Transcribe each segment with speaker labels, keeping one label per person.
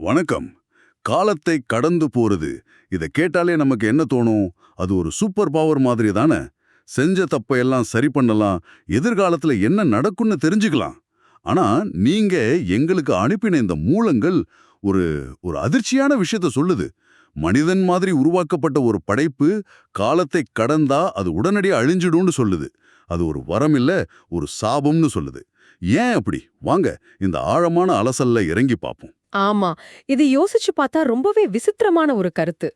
Speaker 1: வணக்கம். காலத்தை கடந்து போறது. இத கேட்டாலே நமக்கு என்ன தோணும்? அது ஒரு சூப்பர் பவர் மாதிரி தானே? செஞ்ச தப்பை எல்லாம் சரி பண்ணலாம். எதிர்காலத்துல என்ன நடக்கும்னு தெரிஞ்சுக்கலாம். ஆனா நீங்க எங்களுக்கு அனுப்பின இந்த மூலங்கள் ஒரு ஒரு அதிர்ச்சியான விஷயத்த சொல்லுது. மனிதன் மாதிரி உருவாக்கப்பட்ட ஒரு படைப்பு காலத்தை கடந்தா அது உடனடியாக அழிஞ்சிடும்னு சொல்லுது. அது ஒரு வரம் இல்லை ஒரு சாபம்னு சொல்லுது. ஏன் அப்படி? வாங்க இந்த ஆழமான அலசல்ல இறங்கி பார்ப்போம்
Speaker 2: ஆமா. இது யோசிச்சு பார்த்தா ரொம்பவே விசித்திரமான ஒரு கருத்து.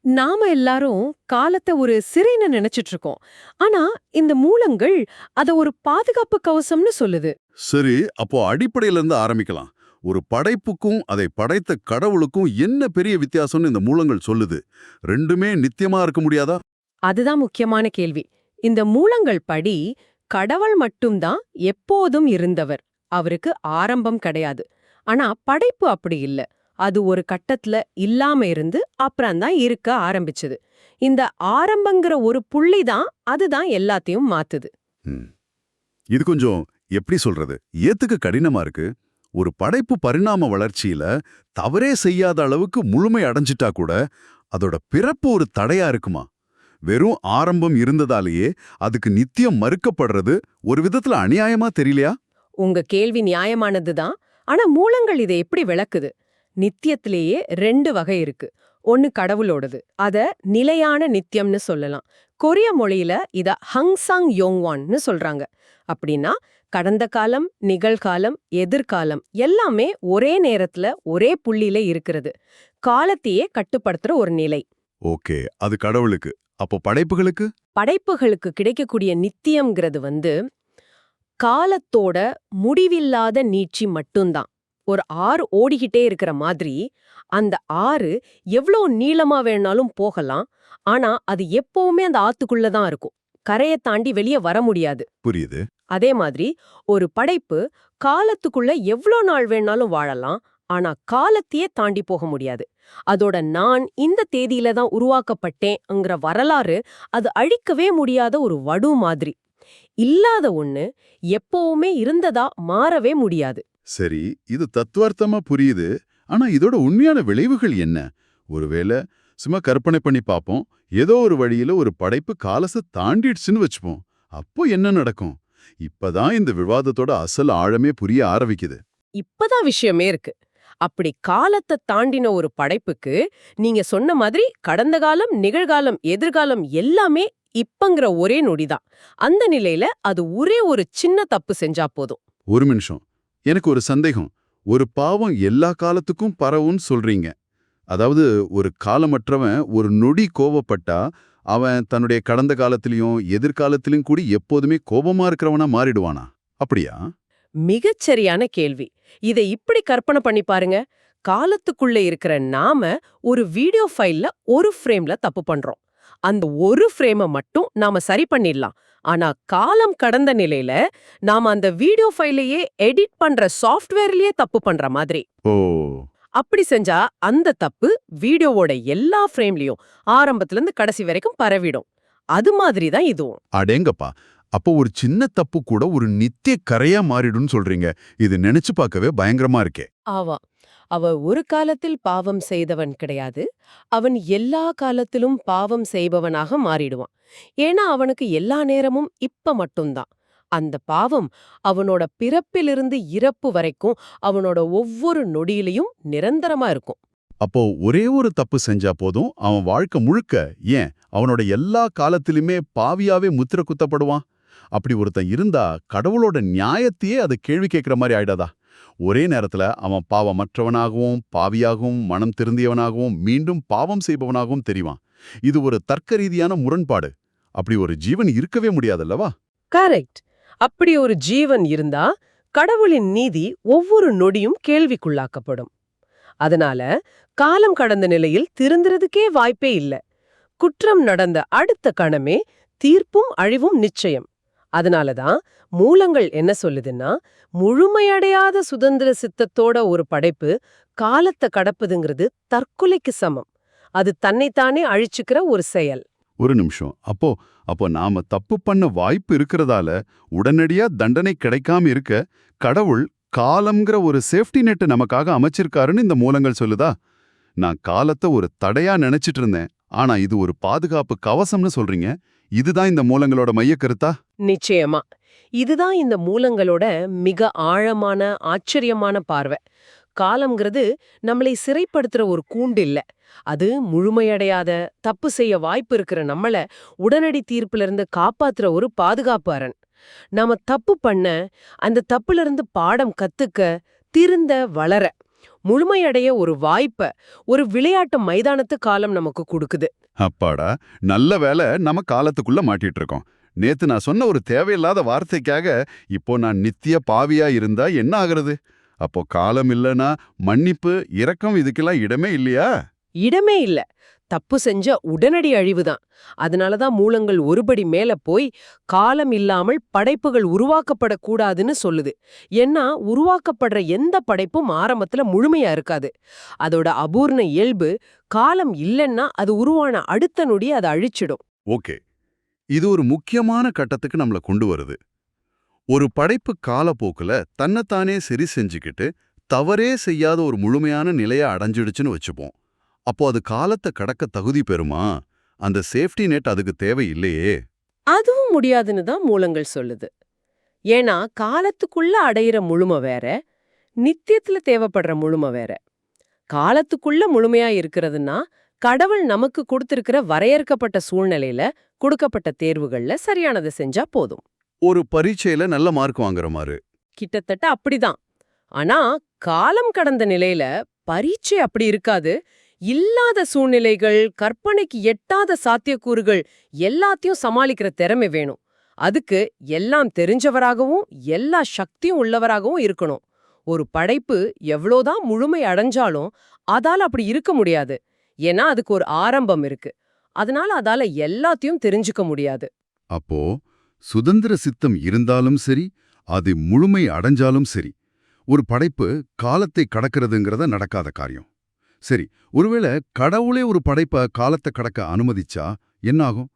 Speaker 2: நாம எல்லாரும் காலத்தை ஒரு சிறைன்னு நினைச்சிட்டு இருக்கோம். ஆனா இந்த மூலங்கள் அத ஒரு பாதுகாப்பு கவசம்னு சொல்லுது.
Speaker 1: சரி அப்போ அடிப்படையில இருந்து ஆரம்பிக்கலாம். ஒரு படைப்புக்கும் அதை படைத்த கடவுளுக்கும் என்ன பெரிய வித்தியாசம்னு இந்த மூலங்கள் சொல்லுது? ரெண்டுமே நித்தியமா இருக்க முடியாதா?
Speaker 2: அதுதான் முக்கியமான கேள்வி. இந்த மூலங்கள் படி கடவுள் மட்டும்தான் எப்போதும் இருந்தவர். அவருக்கு ஆரம்பம் கிடையாது. ஆனா படைப்பு அப்படி இல்ல. அது ஒரு கட்டத்துல இல்லாம இருந்து அப்புறம் தான் இருக்க ஆரம்பிச்சது. இந்த ஆரம்பங்கிற ஒரு புள்ளி தான் அதுதான் எல்லாத்தையும் மாத்துது.
Speaker 1: இது கொஞ்சம் எப்படி சொல்றது? ஏத்துக்க கடினமா இருக்கு. ஒரு படைப்பு பரிணாம வளர்ச்சியில தவறே செய்யாத அளவுக்கு முழுமை அடைஞ்சிட்டா கூட அதோட பிறப்பு ஒரு தடையா இருக்குமா? வெறும் ஆரம்பம் இருந்ததாலேயே அதுக்கு நித்தியம் மறுக்கப்படுறது ஒரு விதத்துல அநியாயமா தெரியலையா?
Speaker 2: உங்க கேள்வி நியாயமானதுதான் ஆனா மூலங்கள் இதை எப்படி விளக்குது? நித்தியத்திலேயே ரெண்டு வகை இருக்கு. ஒன்னு கடவுளோடது. அத நிலையான நித்தியம்னு சொல்லலாம். கொரிய மொழியில இத ஹங்சாங் யோங்வான்னு சொல்றாங்க. அப்படின்னா கடந்த காலம் நிகழ்காலம் எதிர்காலம் எல்லாமே ஒரே நேரத்துல ஒரே புள்ளியில இருக்கிறது. காலத்தையே கட்டுப்படுத்துற ஒரு நிலை.
Speaker 1: ஓகே. அது கடவுளுக்கு. அப்போ படைப்புகளுக்கு?
Speaker 2: படைப்புகளுக்கு கிடைக்கக்கூடிய நித்தியம்ங்கிறது வந்து காலத்தோட முடிவில்லாத நீட்சி மட்டும்தான். ஒரு ஆறு ஓடிக்கிட்டே இருக்கிற மாதிரி அந்த ஆறு எவ்வளோ நீளமா வேணாலும் போகலாம். ஆனா அது எப்பவுமே அந்த ஆத்துக்குள்ள தான் இருக்கும். கரையை தாண்டி வெளியே வர முடியாது.
Speaker 1: புரியுது.
Speaker 2: அதே மாதிரி ஒரு படைப்பு காலத்துக்குள்ள எவ்வளோ நாள் வேணாலும் வாழலாம். ஆனா காலத்தையே தாண்டி போக முடியாது. அதோட நான் இந்த தேதியில தான் உருவாக்கப்பட்டேங்கிற வரலாறு அது அழிக்கவே முடியாத ஒரு வடு மாதிரி. இல்லாத ஒண்ணு எப்பவுமே இருந்ததா மாறவே முடியாது.
Speaker 1: சரி இது தத்துவார்த்தமா புரியுது. ஆனா இதோட உண்மையான விளைவுகள் என்ன? ஒருவேளை சும்மா கற்பனை பண்ணி பார்ப்போம் ஏதோ ஒரு வழியில ஒரு படைப்பு காலத்தை தாண்டிடுச்சுன்னு வச்சுப்போம். அப்போ என்ன நடக்கும்? இப்பதான் இந்த விவாதத்தோட அசல் ஆழமே புரிய ஆரம்பிக்குது.
Speaker 2: இப்பதான் விஷயமே இருக்கு. அப்படி காலத்தை தாண்டின ஒரு படைப்புக்கு நீங்க சொன்ன மாதிரி கடந்த காலம் நிகழ்காலம் எதிர்காலம் எல்லாமே இப்பங்கிற ஒரே நொடிதான். அந்த நிலையில அது ஒரே ஒரு சின்ன தப்பு செஞ்சா போதும்.
Speaker 1: ஒரு நிமிஷம். எனக்கு ஒரு சந்தேகம். ஒரு பாவம் எல்லா காலத்துக்கும் பரவும்னு சொல்றீங்க. அதாவது ஒரு காலமற்றவன் ஒரு நொடி கோவப்பட்டா அவன் தன்னுடைய கடந்த காலத்திலையும் எதிர்காலத்திலையும் கூடி எப்போதுமே கோபமா இருக்கிறவனா மாறிடுவானா? அப்படியா?
Speaker 2: மிகச்சரியான கேள்வி. இதை இப்படி கற்பனை பண்ணி பாருங்க. காலத்துக்குள்ள இருக்கிற நாம ஒரு வீடியோ ஃபைல்ல ஒரு ஃப்ரேம்ல தப்பு பண்றோம். அந்த ஒரு ஃப்ரேமை மட்டும் நாம சரி பண்ணிடலாம். ஆனா காலம் கடந்த நிலையில நாம அந்த வீடியோ ஃபைலையே எடிட் பண்ற சாஃப்ட்வேர்லயே தப்பு பண்ற மாதிரி. அப்படி செஞ்சா அந்த தப்பு வீடியோவோட எல்லா ஃப்ரேம்லயும் ஆரம்பத்துல இருந்து கடைசி வரைக்கும் பரவிடும். அது மாதிரி தான் இதுவும்.
Speaker 1: அடேங்கப்பா. அப்போ ஒரு சின்ன தப்பு கூட ஒரு நித்திய கரையா மாறிடும்னு சொல்றீங்க. இது நினைச்சு பார்க்கவே பயங்கரமா இருக்கே.
Speaker 2: ஆவா அவ ஒரு காலத்தில் பாவம் செய்தவன் கிடையாது. அவன் எல்லா காலத்திலும் பாவம் செய்பவனாக மாறிடுவான். ஏன்னா அவனுக்கு எல்லா நேரமும் இப்ப மட்டும்தான். அந்த பாவம் அவனோட பிறப்பிலிருந்து இறப்பு வரைக்கும் அவனோட ஒவ்வொரு நொடியிலையும் நிரந்தரமா இருக்கும்.
Speaker 1: அப்போ ஒரே ஒரு தப்பு செஞ்சா போதும். அவன் வாழ்க்கை முழுக்க ஏன்? அவனோட எல்லா காலத்திலுமே பாவியாவே முத்திர குத்தப்படுவான்? அப்படி ஒருத்தன் இருந்தா கடவுளோட நியாயத்தையே அது கேள்வி கேட்குற மாதிரி ஆயிடாதா? ஒரே நேரத்துல அவன் பாவமற்றவனாகவும் பாவியாகவும் மனம் திருந்தியவனாகவும் மீண்டும் பாவம் செய்பவனாகவும் தெரிவான். இது ஒரு தர்க்க ரீதியான முரண்பாடு. அப்படி ஒரு ஜீவன் இருக்கவே முடியாதல்லவா?
Speaker 2: கரெக்ட். அப்படி ஒரு ஜீவன் இருந்தா கடவுளின் நீதி ஒவ்வொரு நொடியும் கேள்விக்குள்ளாக்கப்படும். அதனால காலம் கடந்த நிலையில் திருந்துறதுக்கே வாய்ப்பே இல்ல. குற்றம் நடந்த அடுத்த கணமே தீர்ப்பும் அழிவும் நிச்சயம். அதனால தான் மூலங்கள் என்ன சொல்லுதுன்னா முழுமையடையாத சுதந்திர சித்தத்தோட ஒரு படைப்பு காலத்தை கடப்புதுங்கிறது தற்கொலைக்கு சமம். அது தன்னைத்தானே அழிச்சுக்கிற ஒரு செயல்.
Speaker 1: ஒரு நிமிஷம். அப்போ அப்போ நாம தப்பு பண்ண வாய்ப்பு இருக்கிறதால உடனடியா தண்டனை கிடைக்காம இருக்க கடவுள்
Speaker 3: காலம்ங்கிற ஒரு சேஃப்டி நெட் நமக்காக அமைச்சிருக்காருன்னு இந்த மூலங்கள் சொல்லுதா? நான் காலத்தை ஒரு தடையா நினைச்சிட்டு இருந்தேன். ஆனா இது ஒரு பாதுகாப்பு கவசம்னு சொல்றீங்க. இதுதான் இந்த மூலங்களோட மையக்கருத்தா?
Speaker 2: நிச்சயமா. இதுதான் இந்த மூலங்களோட மிக ஆழமான ஆச்சரியமான பார்வை. காலம்ங்கிறது நம்மளை சிறைப்படுத்துற ஒரு கூண்டு இல்ல அது முழுமையடையாத தப்பு செய்ய வாய்ப்பு இருக்கிற நம்மள உடனடி தீர்ப்புல இருந்து காப்பாத்துற ஒரு பாதுகாப்பு அரண். நாம தப்பு பண்ண அந்த தப்புல இருந்து பாடம் கத்துக்க திருந்த வளர. முழுமையடைய ஒரு வாய்ப்ப ஒரு விளையாட்டு மைதானத்து காலம் நமக்கு கொடுக்குது.
Speaker 3: அப்பாடா நல்ல வேலை நம்ம காலத்துக்குள்ள மாட்டிட்டு இருக்கோம் நேத்து நான் சொன்ன ஒரு தேவையில்லாத வார்த்தைக்காக இப்போ நான் நித்திய பாவியா இருந்தா என்ன ஆகுறது? அப்போ காலம் இல்லனா மன்னிப்பு இரக்கம் இதுக்கெல்லாம் இடமே இல்லையா?
Speaker 2: இடமே இல்ல. தப்பு செஞ்ச உடனடி அழிவுதான். அதனாலதான் மூலங்கள் ஒருபடி மேல போய் காலம் இல்லாமல் படைப்புகள் உருவாக்கப்படக்கூடாதுன்னு சொல்லுது. ஏன்னா உருவாக்கப்படுற எந்த படைப்பும் ஆரம்பத்துல முழுமையா இருக்காது. அதோட அபூர்ண இயல்பு காலம் இல்லைன்னா அது உருவான அடுத்த நொடி அதை அழிச்சிடும்.
Speaker 1: ஓகே. இது ஒரு முக்கியமான கட்டத்துக்கு நம்மள கொண்டு வருது. ஒரு படைப்பு காலப்போக்குல தன்னைத்தானே சரி செஞ்சுக்கிட்டு தவறே செய்யாத ஒரு முழுமையான நிலைய அடைஞ்சிடுச்சுன்னு வச்சுப்போம். அப்போ அது காலத்தை கடக்க தகுதி பெறுமா? அந்த சேஃப்டி நெட் அதுக்கு தேவை இல்லையே
Speaker 2: அதுவும் முடியாதுன்னு தான் மூலங்கள் சொல்லுது. ஏன்னா காலத்துக்குள்ள அடையிற முழுமை வேற நித்தியத்துல தேவைப்படுற முழுமை வேற. காலத்துக்குள்ள முழுமையா இருக்கிறதுனா கடவுள் நமக்கு கொடுத்திருக்கிற வரையறுக்கப்பட்ட சூழ்நிலையில கொடுக்கப்பட்ட தேர்வுகள்ல சரியானதை செஞ்சா போதும்.
Speaker 1: ஒரு பரீட்சையில நல்ல மார்க் வாங்குற மாதிரி
Speaker 2: கிட்டத்தட்ட அப்படிதான். ஆனா காலம் கடந்த நிலையில பரீட்சை அப்படி இருக்காது. இல்லாத சூழ்நிலைகள் கற்பனைக்கு எட்டாத சாத்தியக்கூறுகள் எல்லாத்தையும் சமாளிக்கிற திறமை வேணும். அதுக்கு எல்லாம் தெரிஞ்சவராகவும் எல்லா சக்தியும் உள்ளவராகவும் இருக்கணும். ஒரு படைப்பு எவ்வளோதான் முழுமை அடைஞ்சாலும் அதால அப்படி இருக்க முடியாது. ஏன்னா அதுக்கு ஒரு ஆரம்பம் இருக்கு. அதனால அதால எல்லாத்தையும் தெரிஞ்சுக்க முடியாது.
Speaker 1: அப்போ சுதந்திர சித்தம் இருந்தாலும் சரி அது முழுமை அடைஞ்சாலும் சரி ஒரு படைப்பு காலத்தை கடக்கிறதுங்கிறத நடக்காத காரியம். சரி ஒருவேளை கடவுளே ஒரு படைப்ப காலத்தை கடக்க அனுமதிச்சா என்னாகும்?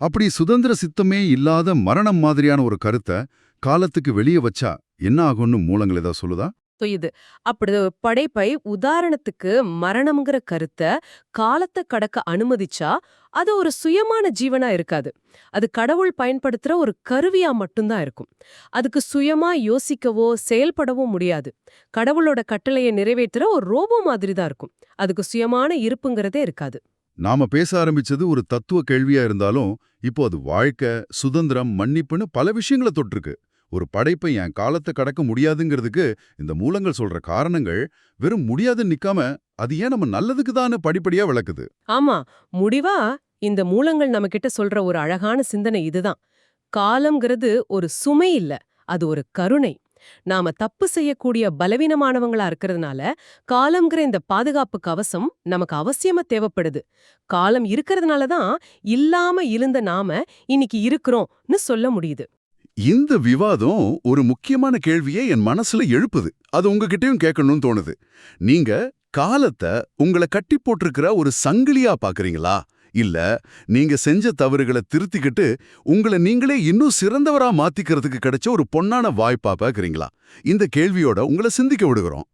Speaker 1: அப்படி சுதந்திர சித்தமே இல்லாத மரணம் மாதிரியான ஒரு கருத்தை காலத்துக்கு வெளியே வச்சா என்ன ஆகும்னு மூலங்கள் ஏதாவது சொல்லுதா?
Speaker 2: இது அப்படி படைப்பை உதாரணத்துக்கு மரணம்ங்கிற கருத்தை காலத்தை கடக்க அனுமதிச்சா அது ஒரு சுயமான ஜீவனா இருக்காது. அது கடவுள் பயன்படுத்துற ஒரு கருவியா மட்டும்தான் இருக்கும். அதுக்கு சுயமா யோசிக்கவோ செயல்படவோ முடியாது. கடவுளோட கட்டளையை நிறைவேற்றுற ஒரு ரோபோ மாதிரி தான் இருக்கும். அதுக்கு சுயமான இருப்புங்கிறதே இருக்காது.
Speaker 1: நாம பேச ஆரம்பிச்சது ஒரு தத்துவ கேள்வியா இருந்தாலும் இப்போ அது வாழ்க்கை சுதந்திரம் மன்னிப்புன்னு பல விஷயங்களை தொட்டிருக்கு. ஒரு படைப்பை என் காலத்தை கடக்க முடியாதுங்கிறதுக்கு இந்த மூலங்கள் சொல்ற காரணங்கள் வெறும் முடியாதுன்னு நிக்காம அது ஏன் நம்ம நல்லதுக்கு தானே படிப்படியா விளக்குது.
Speaker 2: ஆமா முடிவா இந்த மூலங்கள் நம்ம கிட்ட சொல்ற ஒரு அழகான சிந்தனை இதுதான். காலம்ங்கிறது ஒரு சுமை இல்ல அது ஒரு கருணை. நாம தப்பு செய்யக்கூடிய பலவீனமானவங்களா இருக்கிறதுனால காலம்ங்கிற இந்த பாதுகாப்பு கவசம் நமக்கு அவசியமா தேவைப்படுது. காலம் இருக்கிறதுனால தான் இல்லாம இருந்த நாம இன்னைக்கு இருக்கிறோம்னு சொல்ல முடியுது.
Speaker 1: இந்த விவாதம் ஒரு முக்கியமான கேள்வியை என் மனசுல எழுப்புது. அது உங்ககிட்டயும் கேட்கணும்னு தோணுது. நீங்க காலத்தை உங்களை கட்டி போட்டிருக்கிற ஒரு சங்கிலியா பாக்குறீங்களா? இல்ல நீங்க செஞ்ச தவறுகளை திருத்திக்கிட்டு உங்களை நீங்களே இன்னும் சிறந்தவரா மாத்திக்கிறதுக்கு கிடைச்ச ஒரு பொன்னான வாய்ப்பா பாக்குறீங்களா? இந்த கேள்வியோட உங்களை சிந்திக்க விடுகிறோம்.